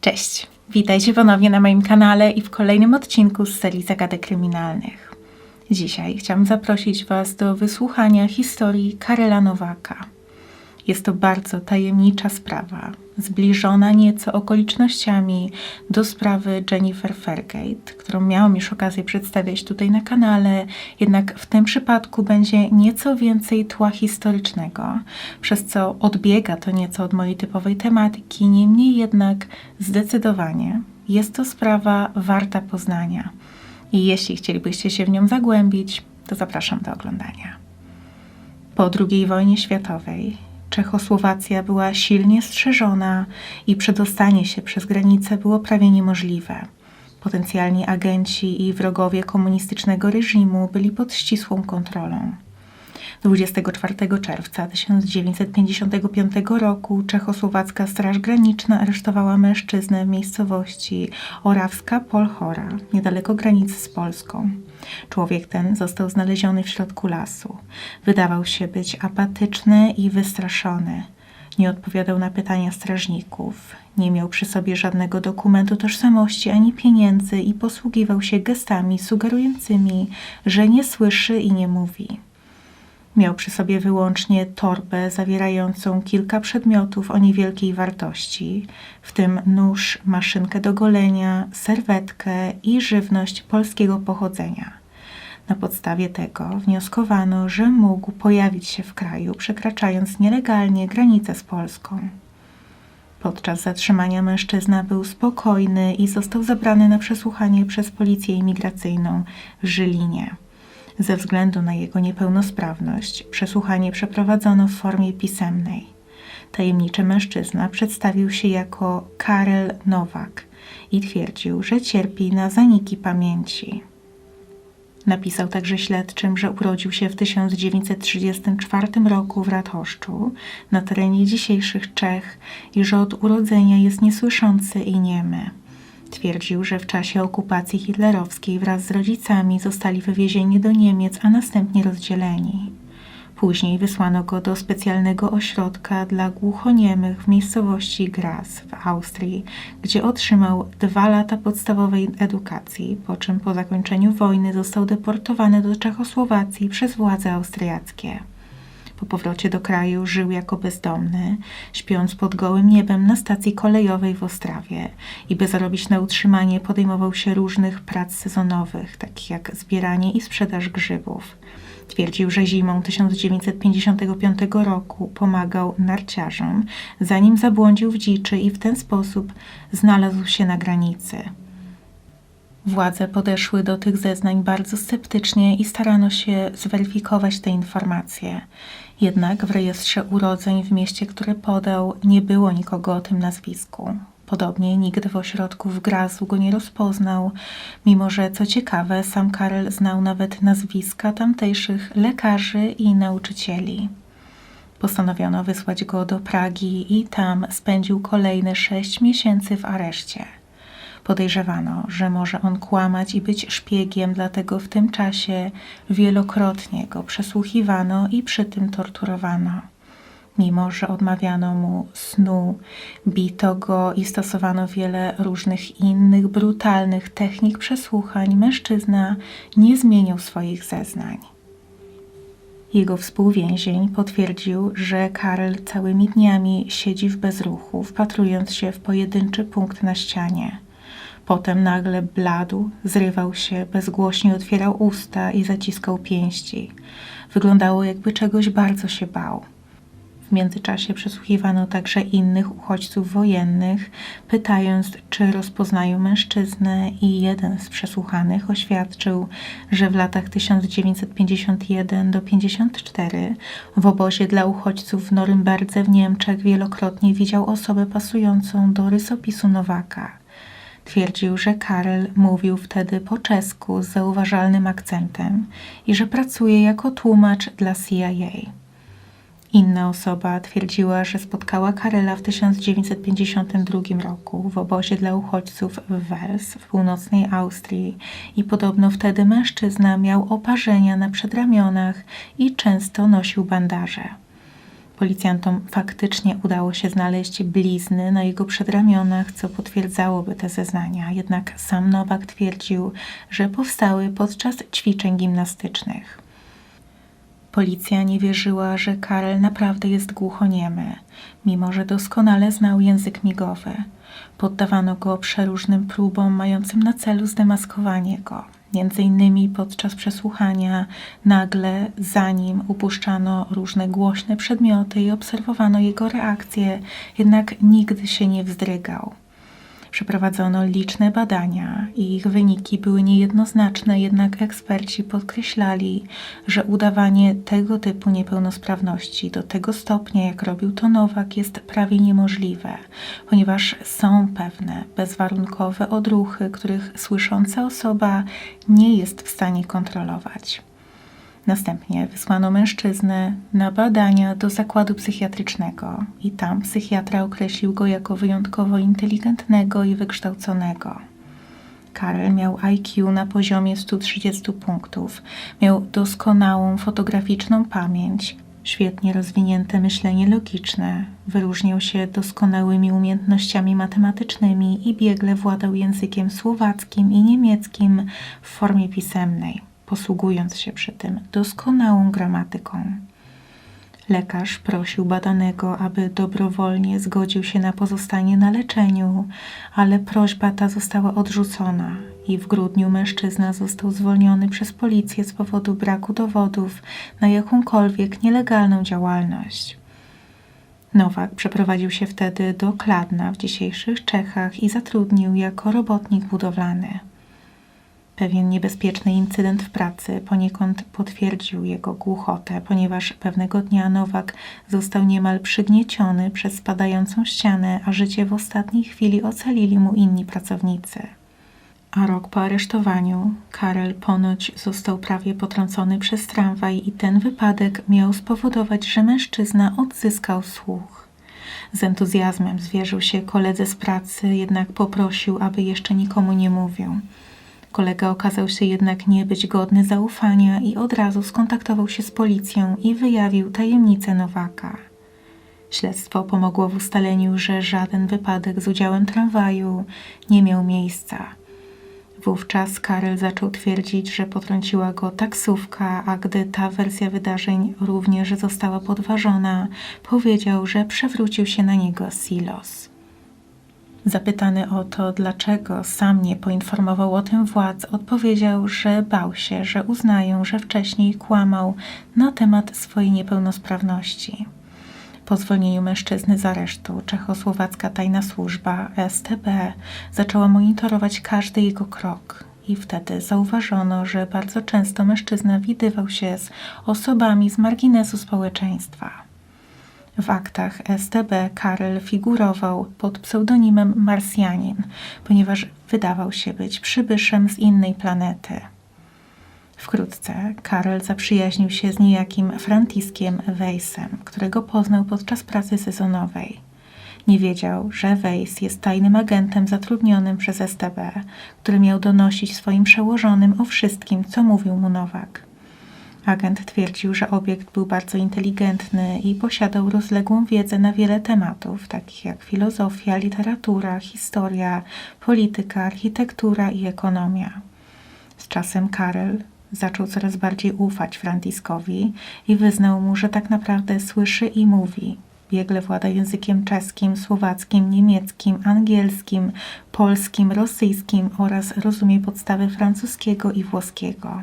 Cześć, witajcie ponownie na moim kanale i w kolejnym odcinku z serii Zagadek Kryminalnych. Dzisiaj chciałam zaprosić Was do wysłuchania historii Karela Nowaka. Jest to bardzo tajemnicza sprawa, zbliżona nieco okolicznościami do sprawy Jennifer Fairgate, którą miałam już okazję przedstawiać tutaj na kanale, jednak w tym przypadku będzie nieco więcej tła historycznego, przez co odbiega to nieco od mojej typowej tematyki, niemniej jednak zdecydowanie jest to sprawa warta poznania. I jeśli chcielibyście się w nią zagłębić, to zapraszam do oglądania. Po II wojnie światowej Czechosłowacja była silnie strzeżona i przedostanie się przez granicę było prawie niemożliwe. Potencjalni agenci i wrogowie komunistycznego reżimu byli pod ścisłą kontrolą. 24 czerwca 1955 roku czechosłowacka Straż Graniczna aresztowała mężczyznę w miejscowości Orawska Polchora, niedaleko granicy z Polską. Człowiek ten został znaleziony w środku lasu. Wydawał się być apatyczny i wystraszony. Nie odpowiadał na pytania strażników, nie miał przy sobie żadnego dokumentu tożsamości ani pieniędzy i posługiwał się gestami sugerującymi, że nie słyszy i nie mówi. Miał przy sobie wyłącznie torbę zawierającą kilka przedmiotów o niewielkiej wartości, w tym nóż, maszynkę do golenia, serwetkę i żywność polskiego pochodzenia. Na podstawie tego wnioskowano, że mógł pojawić się w kraju, przekraczając nielegalnie granicę z Polską. Podczas zatrzymania mężczyzna był spokojny i został zabrany na przesłuchanie przez policję imigracyjną w Żylinie. Ze względu na jego niepełnosprawność, przesłuchanie przeprowadzono w formie pisemnej. Tajemniczy mężczyzna przedstawił się jako Karel Nowak i twierdził, że cierpi na zaniki pamięci. Napisał także śledczym, że urodził się w 1934 roku w Radhoszczu, na terenie dzisiejszych Czech, i że od urodzenia jest niesłyszący i niemy. Twierdził, że w czasie okupacji hitlerowskiej wraz z rodzicami zostali wywiezieni do Niemiec, a następnie rozdzieleni. Później wysłano go do specjalnego ośrodka dla głuchoniemych w miejscowości Graz w Austrii, gdzie otrzymał dwa lata podstawowej edukacji, po czym po zakończeniu wojny został deportowany do Czechosłowacji przez władze austriackie. Po powrocie do kraju żył jako bezdomny, śpiąc pod gołym niebem na stacji kolejowej w Ostrawie i by zarobić na utrzymanie podejmował się różnych prac sezonowych, takich jak zbieranie i sprzedaż grzybów. Twierdził, że zimą 1955 roku pomagał narciarzom, zanim zabłądził w dziczy i w ten sposób znalazł się na granicy. Władze podeszły do tych zeznań bardzo sceptycznie i starano się zweryfikować te informacje. Jednak w rejestrze urodzeń w mieście, które podał, nie było nikogo o tym nazwisku. Podobnie nikt w ośrodku w Grazu go nie rozpoznał, mimo że, co ciekawe, sam Karel znał nawet nazwiska tamtejszych lekarzy i nauczycieli. Postanowiono wysłać go do Pragi i tam spędził kolejne sześć miesięcy w areszcie. Podejrzewano, że może on kłamać i być szpiegiem, dlatego w tym czasie wielokrotnie go przesłuchiwano i przy tym torturowano. Mimo, że odmawiano mu snu, bito go i stosowano wiele różnych innych brutalnych technik przesłuchań, mężczyzna nie zmienił swoich zeznań. Jego współwięzień potwierdził, że Karel całymi dniami siedzi w bezruchu, wpatrując się w pojedynczy punkt na ścianie. Potem nagle bladł, zrywał się, bezgłośnie otwierał usta i zaciskał pięści. Wyglądało, jakby czegoś bardzo się bał. W międzyczasie przesłuchiwano także innych uchodźców wojennych, pytając, czy rozpoznają mężczyznę, i jeden z przesłuchanych oświadczył, że w latach 1951 do 54 w obozie dla uchodźców w Norymberdze w Niemczech wielokrotnie widział osobę pasującą do rysopisu Nowaka. Twierdził, że Karel mówił wtedy po czesku z zauważalnym akcentem i że pracuje jako tłumacz dla CIA. Inna osoba twierdziła, że spotkała Karela w 1952 roku w obozie dla uchodźców w Wels w północnej Austrii i podobno wtedy mężczyzna miał oparzenia na przedramionach i często nosił bandaże. Policjantom faktycznie udało się znaleźć blizny na jego przedramionach, co potwierdzałoby te zeznania. Jednak sam Nowak twierdził, że powstały podczas ćwiczeń gimnastycznych. Policja nie wierzyła, że Karel naprawdę jest głuchoniemy, mimo że doskonale znał język migowy. Poddawano go przeróżnym próbom mającym na celu zdemaskowanie go. Między innymi podczas przesłuchania nagle za nim upuszczano różne głośne przedmioty i obserwowano jego reakcje, jednak nigdy się nie wzdrygał. Przeprowadzono liczne badania i ich wyniki były niejednoznaczne, jednak eksperci podkreślali, że udawanie tego typu niepełnosprawności do tego stopnia, jak robił to Nowak, jest prawie niemożliwe, ponieważ są pewne bezwarunkowe odruchy, których słysząca osoba nie jest w stanie kontrolować. Następnie wysłano mężczyznę na badania do zakładu psychiatrycznego i tam psychiatra określił go jako wyjątkowo inteligentnego i wykształconego. Karel miał IQ na poziomie 130 punktów, miał doskonałą fotograficzną pamięć, świetnie rozwinięte myślenie logiczne, wyróżniał się doskonałymi umiejętnościami matematycznymi i biegle władał językiem słowackim i niemieckim w formie pisemnej posługując się przy tym doskonałą gramatyką. Lekarz prosił badanego, aby dobrowolnie zgodził się na pozostanie na leczeniu, ale prośba ta została odrzucona i w grudniu mężczyzna został zwolniony przez policję z powodu braku dowodów na jakąkolwiek nielegalną działalność. Nowak przeprowadził się wtedy do Kladna w dzisiejszych Czechach i zatrudnił jako robotnik budowlany. Pewien niebezpieczny incydent w pracy poniekąd potwierdził jego głuchotę, ponieważ pewnego dnia Nowak został niemal przygnieciony przez spadającą ścianę, a życie w ostatniej chwili ocalili mu inni pracownicy. A rok po aresztowaniu Karel ponoć został prawie potrącony przez tramwaj i ten wypadek miał spowodować, że mężczyzna odzyskał słuch. Z entuzjazmem zwierzył się koledze z pracy, jednak poprosił, aby jeszcze nikomu nie mówił. Kolega okazał się jednak nie być godny zaufania i od razu skontaktował się z policją i wyjawił tajemnicę Nowaka. Śledztwo pomogło w ustaleniu, że żaden wypadek z udziałem tramwaju nie miał miejsca. Wówczas Karel zaczął twierdzić, że potrąciła go taksówka, a gdy ta wersja wydarzeń również została podważona, powiedział, że przewrócił się na niego silos. Zapytany o to, dlaczego sam nie poinformował o tym władz, odpowiedział, że bał się, że uznają, że wcześniej kłamał na temat swojej niepełnosprawności. Po zwolnieniu mężczyzny z aresztu czechosłowacka tajna służba STB zaczęła monitorować każdy jego krok. I wtedy zauważono, że bardzo często mężczyzna widywał się z osobami z marginesu społeczeństwa. W aktach STB Karel figurował pod pseudonimem Marsjanin, ponieważ wydawał się być przybyszem z innej planety. Wkrótce Karel zaprzyjaźnił się z niejakim Frantiskiem Weissem, którego poznał podczas pracy sezonowej. Nie wiedział, że Weiss jest tajnym agentem zatrudnionym przez STB, który miał donosić swoim przełożonym o wszystkim, co mówił mu Nowak. Agent twierdził, że obiekt był bardzo inteligentny i posiadał rozległą wiedzę na wiele tematów, takich jak filozofia, literatura, historia, polityka, architektura i ekonomia. Z czasem Karel zaczął coraz bardziej ufać Frantiskowi i wyznał mu, że tak naprawdę słyszy i mówi. Biegle włada językiem czeskim, słowackim, niemieckim, angielskim, polskim, rosyjskim oraz rozumie podstawy francuskiego i włoskiego.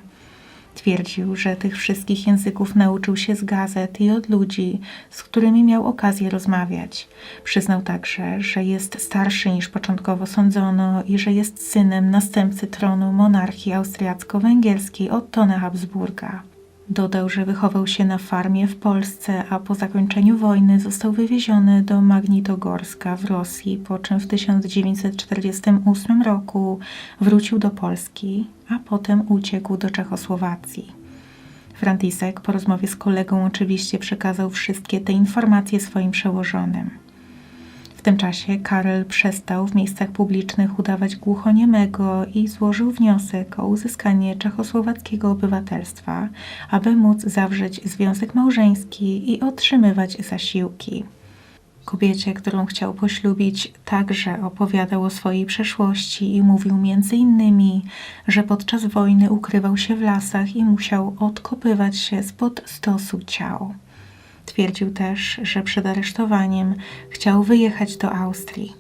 Twierdził, że tych wszystkich języków nauczył się z gazet i od ludzi, z którymi miał okazję rozmawiać. Przyznał także, że jest starszy niż początkowo sądzono i że jest synem następcy tronu monarchii austriacko-węgierskiej Ottona Habsburga. Dodał, że wychował się na farmie w Polsce, a po zakończeniu wojny został wywieziony do Magnitogorska w Rosji, po czym w 1948 roku wrócił do Polski, a potem uciekł do Czechosłowacji. Frantisek po rozmowie z kolegą oczywiście przekazał wszystkie te informacje swoim przełożonym. Tym czasie Karel przestał w miejscach publicznych udawać głuchoniemego i złożył wniosek o uzyskanie czechosłowackiego obywatelstwa, aby móc zawrzeć związek małżeński i otrzymywać zasiłki. Kobiecie, którą chciał poślubić, także opowiadał o swojej przeszłości i mówił innymi, że podczas wojny ukrywał się w lasach i musiał odkopywać się spod stosu ciał. Twierdził też, że przed aresztowaniem chciał wyjechać do Austrii.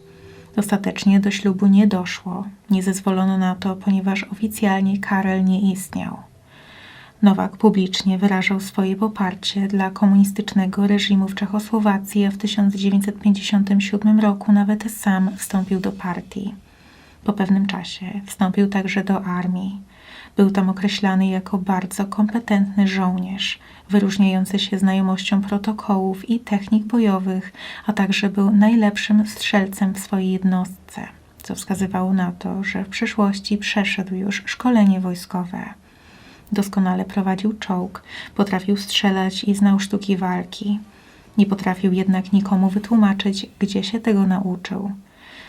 Ostatecznie do ślubu nie doszło. Nie zezwolono na to, ponieważ oficjalnie Karel nie istniał. Nowak publicznie wyrażał swoje poparcie dla komunistycznego reżimu w Czechosłowacji, a w 1957 roku nawet sam wstąpił do partii. Po pewnym czasie wstąpił także do armii. Był tam określany jako bardzo kompetentny żołnierz, wyróżniający się znajomością protokołów i technik bojowych, a także był najlepszym strzelcem w swojej jednostce, co wskazywało na to, że w przyszłości przeszedł już szkolenie wojskowe. Doskonale prowadził czołg, potrafił strzelać i znał sztuki walki. Nie potrafił jednak nikomu wytłumaczyć, gdzie się tego nauczył.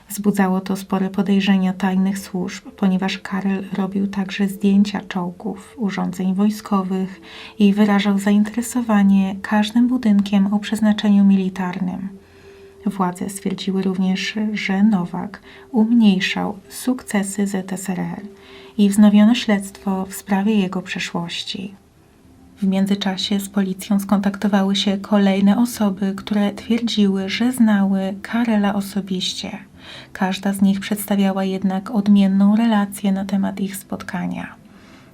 Wzbudzało to spore podejrzenia tajnych służb, ponieważ Karel robił także zdjęcia czołgów, urządzeń wojskowych i wyrażał zainteresowanie każdym budynkiem o przeznaczeniu militarnym. Władze stwierdziły również, że Nowak umniejszał sukcesy ZSRR i wznowiono śledztwo w sprawie jego przeszłości. W międzyczasie z policją skontaktowały się kolejne osoby, które twierdziły, że znały Karela osobiście. Każda z nich przedstawiała jednak odmienną relację na temat ich spotkania.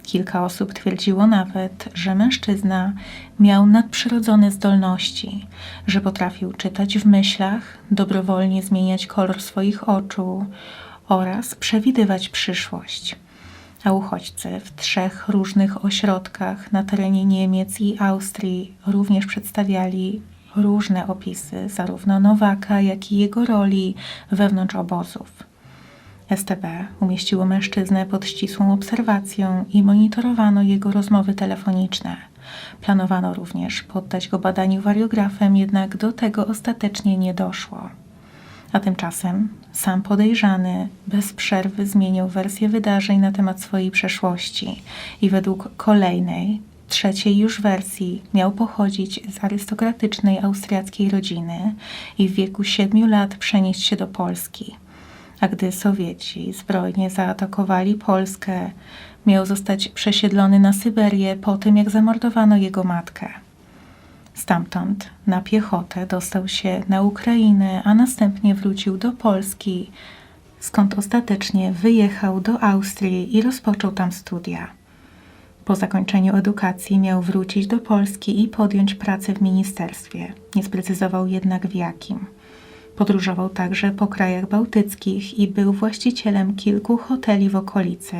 Kilka osób twierdziło nawet, że mężczyzna miał nadprzyrodzone zdolności, że potrafił czytać w myślach, dobrowolnie zmieniać kolor swoich oczu oraz przewidywać przyszłość. A uchodźcy w trzech różnych ośrodkach na terenie Niemiec i Austrii również przedstawiali różne opisy zarówno Nowaka, jak i jego roli wewnątrz obozów. STB umieściło mężczyznę pod ścisłą obserwacją i monitorowano jego rozmowy telefoniczne. Planowano również poddać go badaniu wariografem, jednak do tego ostatecznie nie doszło. A tymczasem sam podejrzany bez przerwy zmieniał wersję wydarzeń na temat swojej przeszłości i według kolejnej, trzeciej już wersji miał pochodzić z arystokratycznej austriackiej rodziny i w wieku siedmiu lat przenieść się do Polski. A gdy Sowieci zbrojnie zaatakowali Polskę, miał zostać przesiedlony na Syberię po tym, jak zamordowano jego matkę. Stamtąd na piechotę dostał się na Ukrainę, a następnie wrócił do Polski, skąd ostatecznie wyjechał do Austrii i rozpoczął tam studia. Po zakończeniu edukacji miał wrócić do Polski i podjąć pracę w ministerstwie. Nie sprecyzował jednak w jakim. Podróżował także po krajach bałtyckich i był właścicielem kilku hoteli w okolicy,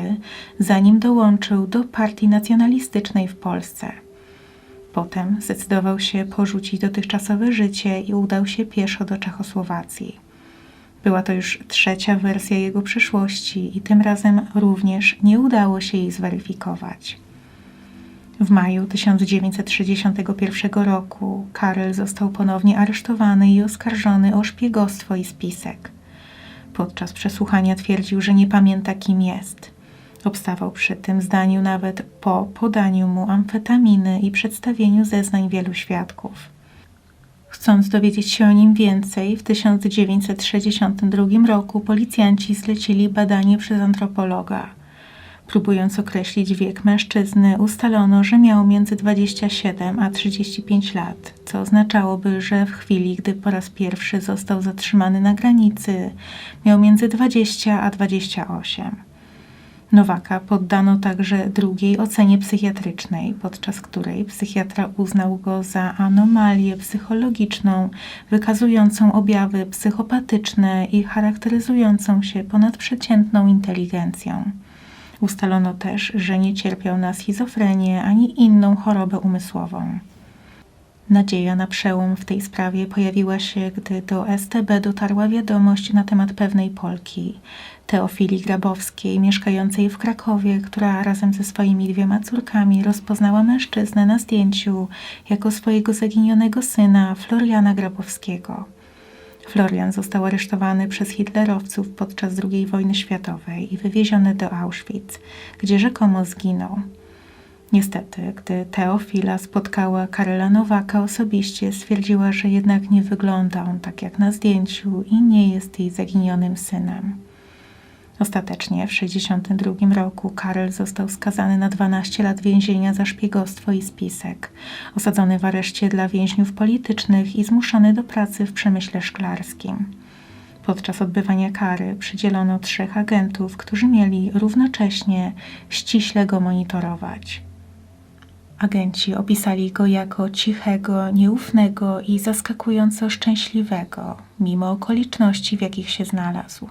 zanim dołączył do partii nacjonalistycznej w Polsce. Potem zdecydował się porzucić dotychczasowe życie i udał się pieszo do Czechosłowacji. Była to już trzecia wersja jego przyszłości i tym razem również nie udało się jej zweryfikować. W maju 1961 roku Karel został ponownie aresztowany i oskarżony o szpiegostwo i spisek. Podczas przesłuchania twierdził, że nie pamięta kim jest. Obstawał przy tym zdaniu nawet po podaniu mu amfetaminy i przedstawieniu zeznań wielu świadków. Chcąc dowiedzieć się o nim więcej, w 1962 roku policjanci zlecili badanie przez antropologa. Próbując określić wiek mężczyzny, ustalono, że miał między 27 a 35 lat, co oznaczałoby, że w chwili, gdy po raz pierwszy został zatrzymany na granicy, miał między 20 a 28. Nowaka poddano także drugiej ocenie psychiatrycznej, podczas której psychiatra uznał go za anomalię psychologiczną, wykazującą objawy psychopatyczne i charakteryzującą się ponadprzeciętną inteligencją. Ustalono też, że nie cierpiał na schizofrenię ani inną chorobę umysłową. Nadzieja na przełom w tej sprawie pojawiła się, gdy do STB dotarła wiadomość na temat pewnej Polki, Teofilii Grabowskiej, mieszkającej w Krakowie, która razem ze swoimi dwiema córkami rozpoznała mężczyznę na zdjęciu jako swojego zaginionego syna Floriana Grabowskiego. Florian został aresztowany przez hitlerowców podczas II wojny światowej i wywieziony do Auschwitz, gdzie rzekomo zginął. Niestety, gdy Teofila spotkała Karola Nowaka osobiście, stwierdziła, że jednak nie wygląda on tak jak na zdjęciu i nie jest jej zaginionym synem. Ostatecznie w 1962 roku Karel został skazany na 12 lat więzienia za szpiegostwo i spisek, osadzony w areszcie dla więźniów politycznych i zmuszony do pracy w przemyśle szklarskim. Podczas odbywania kary przydzielono trzech agentów, którzy mieli równocześnie ściśle go monitorować. Agenci opisali go jako cichego, nieufnego i zaskakująco szczęśliwego, mimo okoliczności, w jakich się znalazł.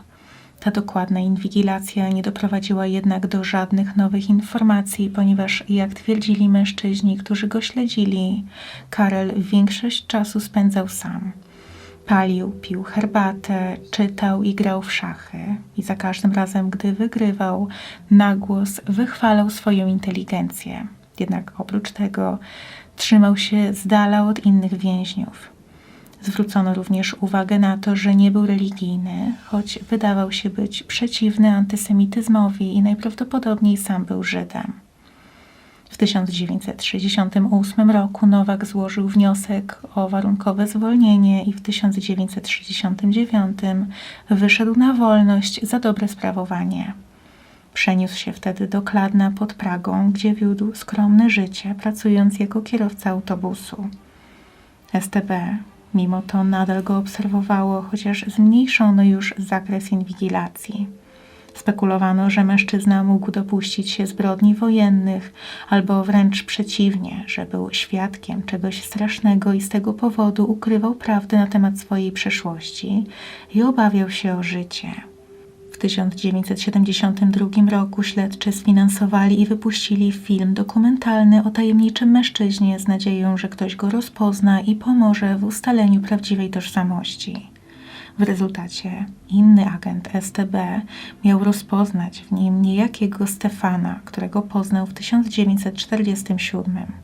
Ta dokładna inwigilacja nie doprowadziła jednak do żadnych nowych informacji, ponieważ, jak twierdzili mężczyźni, którzy go śledzili, Karel większość czasu spędzał sam. Palił, pił herbatę, czytał i grał w szachy. I za każdym razem, gdy wygrywał, na głos wychwalał swoją inteligencję. Jednak oprócz tego trzymał się z dala od innych więźniów. Zwrócono również uwagę na to, że nie był religijny, choć wydawał się być przeciwny antysemityzmowi i najprawdopodobniej sam był Żydem. W 1968 roku Nowak złożył wniosek o warunkowe zwolnienie i w 1969 wyszedł na wolność za dobre sprawowanie. Przeniósł się wtedy do Kladna pod Pragą, gdzie wiódł skromne życie, pracując jako kierowca autobusu. STB mimo to nadal go obserwowało, chociaż zmniejszono już zakres inwigilacji. Spekulowano, że mężczyzna mógł dopuścić się zbrodni wojennych, albo wręcz przeciwnie, że był świadkiem czegoś strasznego i z tego powodu ukrywał prawdę na temat swojej przeszłości i obawiał się o życie. W 1972 roku śledczy sfinansowali i wypuścili film dokumentalny o tajemniczym mężczyźnie z nadzieją, że ktoś go rozpozna i pomoże w ustaleniu prawdziwej tożsamości. W rezultacie inny agent STB miał rozpoznać w nim niejakiego Stefana, którego poznał w 1947.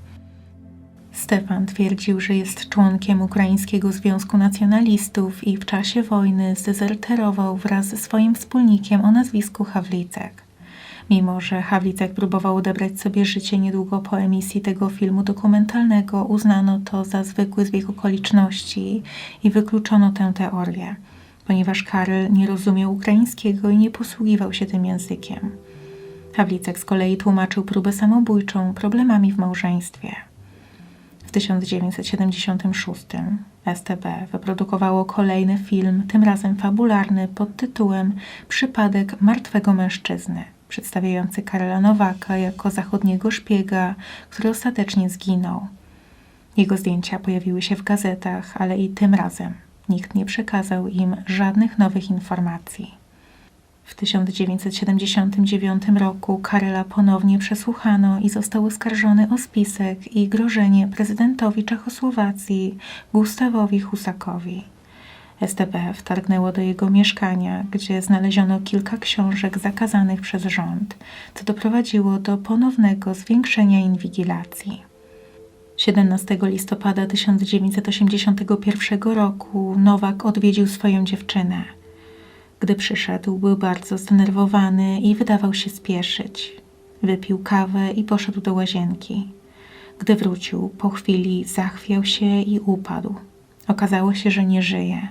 Stefan twierdził, że jest członkiem Ukraińskiego Związku Nacjonalistów i w czasie wojny zdezerterował wraz ze swoim wspólnikiem o nazwisku Hawlicek. Mimo, że Hawlicek próbował odebrać sobie życie niedługo po emisji tego filmu dokumentalnego, uznano to za zwykły zbieg okoliczności i wykluczono tę teorię, ponieważ Karel nie rozumiał ukraińskiego i nie posługiwał się tym językiem. Hawlicek z kolei tłumaczył próbę samobójczą problemami w małżeństwie. W 1976 STB wyprodukowało kolejny film, tym razem fabularny, pod tytułem Przypadek martwego mężczyzny, przedstawiający Karola Nowaka jako zachodniego szpiega, który ostatecznie zginął. Jego zdjęcia pojawiły się w gazetach, ale i tym razem nikt nie przekazał im żadnych nowych informacji. W 1979 roku Karyla ponownie przesłuchano i został oskarżony o spisek i grożenie prezydentowi Czechosłowacji Gustawowi Husakowi. STB wtargnęło do jego mieszkania, gdzie znaleziono kilka książek zakazanych przez rząd, co doprowadziło do ponownego zwiększenia inwigilacji. 17 listopada 1981 roku Nowak odwiedził swoją dziewczynę. Gdy przyszedł, był bardzo zdenerwowany i wydawał się spieszyć. Wypił kawę i poszedł do łazienki. Gdy wrócił, po chwili zachwiał się i upadł. Okazało się, że nie żyje.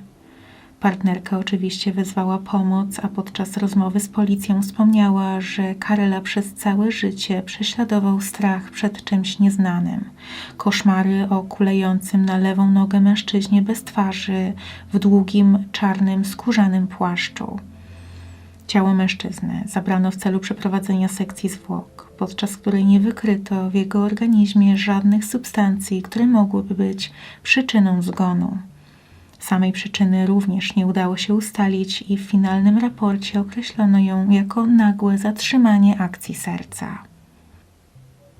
Partnerka oczywiście wezwała pomoc, a podczas rozmowy z policją wspomniała, że Karyla przez całe życie prześladował strach przed czymś nieznanym. Koszmary o kulejącym na lewą nogę mężczyźnie bez twarzy w długim, czarnym, skórzanym płaszczu. Ciało mężczyzny zabrano w celu przeprowadzenia sekcji zwłok, podczas której nie wykryto w jego organizmie żadnych substancji, które mogłyby być przyczyną zgonu. Samej przyczyny również nie udało się ustalić i w finalnym raporcie określono ją jako nagłe zatrzymanie akcji serca.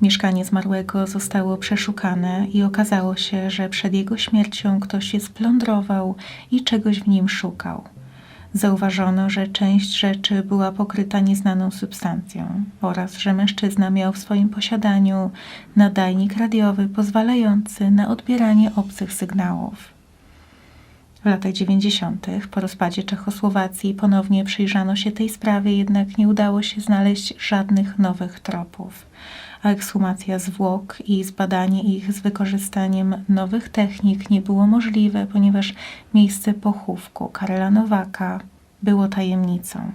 Mieszkanie zmarłego zostało przeszukane i okazało się, że przed jego śmiercią ktoś je splądrował i czegoś w nim szukał. Zauważono, że część rzeczy była pokryta nieznaną substancją oraz że mężczyzna miał w swoim posiadaniu nadajnik radiowy pozwalający na odbieranie obcych sygnałów. W latach 90. po rozpadzie Czechosłowacji ponownie przyjrzano się tej sprawie, jednak nie udało się znaleźć żadnych nowych tropów. A ekshumacja zwłok i zbadanie ich z wykorzystaniem nowych technik nie było możliwe, ponieważ miejsce pochówku Karela Nowaka było tajemnicą.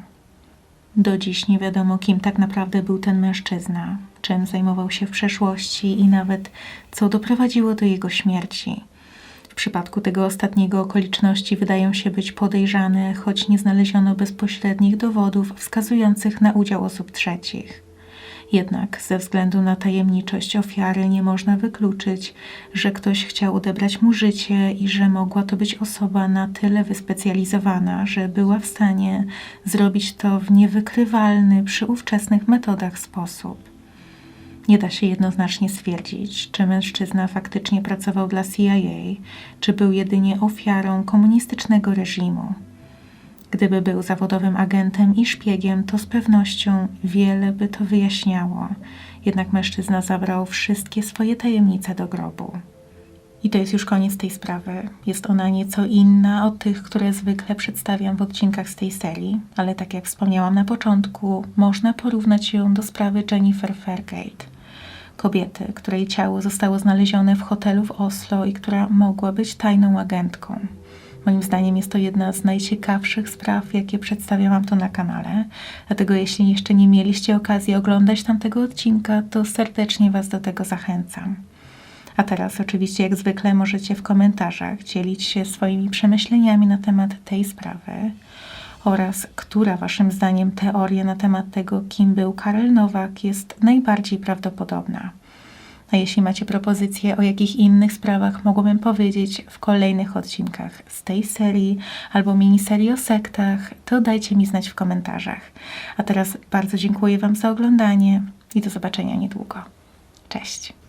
Do dziś nie wiadomo, kim tak naprawdę był ten mężczyzna, czym zajmował się w przeszłości i nawet co doprowadziło do jego śmierci. W przypadku tego ostatniego okoliczności wydają się być podejrzane, choć nie znaleziono bezpośrednich dowodów wskazujących na udział osób trzecich. Jednak ze względu na tajemniczość ofiary nie można wykluczyć, że ktoś chciał odebrać mu życie i że mogła to być osoba na tyle wyspecjalizowana, że była w stanie zrobić to w niewykrywalny przy ówczesnych metodach sposób. Nie da się jednoznacznie stwierdzić, czy mężczyzna faktycznie pracował dla CIA, czy był jedynie ofiarą komunistycznego reżimu. Gdyby był zawodowym agentem i szpiegiem, to z pewnością wiele by to wyjaśniało. Jednak mężczyzna zabrał wszystkie swoje tajemnice do grobu. I to jest już koniec tej sprawy. Jest ona nieco inna od tych, które zwykle przedstawiam w odcinkach z tej serii, ale tak jak wspomniałam na początku, można porównać ją do sprawy Jennifer Fairgate. Kobiety, której ciało zostało znalezione w hotelu w Oslo i która mogła być tajną agentką. Moim zdaniem jest to jedna z najciekawszych spraw, jakie przedstawiałam tu na kanale. Dlatego jeśli jeszcze nie mieliście okazji oglądać tamtego odcinka, to serdecznie Was do tego zachęcam. A teraz oczywiście jak zwykle możecie w komentarzach dzielić się swoimi przemyśleniami na temat tej sprawy oraz która Waszym zdaniem teoria na temat tego, kim był Karel Nowak jest najbardziej prawdopodobna. A jeśli macie propozycje, o jakich innych sprawach mogłabym powiedzieć w kolejnych odcinkach z tej serii albo miniserii o sektach, to dajcie mi znać w komentarzach. A teraz bardzo dziękuję Wam za oglądanie i do zobaczenia niedługo. Cześć!